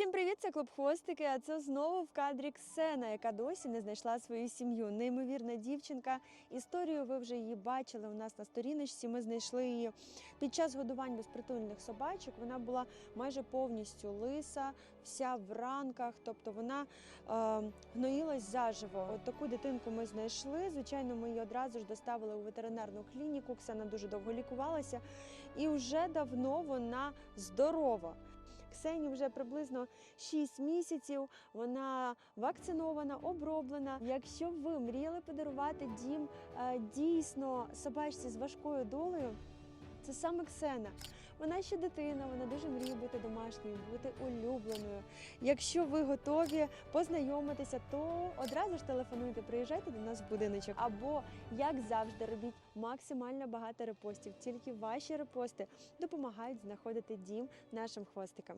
Всім привіт, це клуб Хвостики. А це знову в кадрі Ксена, яка досі не знайшла свою сім'ю. Неймовірна дівчинка. Історію ви вже її бачили у нас на сторіночці. Ми знайшли її під час годувань безпритульних собачок. Вона була майже повністю лиса, вся в ранках, тобто вона е, гноїлась заживо. От таку дитинку ми знайшли. Звичайно, ми її одразу ж доставили у ветеринарну клініку. Ксена дуже довго лікувалася, і вже давно вона здорова. Ксені вже приблизно 6 місяців. Вона вакцинована, оброблена. Якщо ви мріяли подарувати дім е, дійсно собачці з важкою долею, це саме Ксена. Вона ще дитина, вона дуже мріє бути домашньою, бути улюбленою. Якщо ви готові познайомитися, то одразу ж телефонуйте, приїжджайте до нас в будиночок. Або, як завжди, робіть максимально багато репостів. Тільки ваші репости допомагають знаходити дім нашим хвостикам.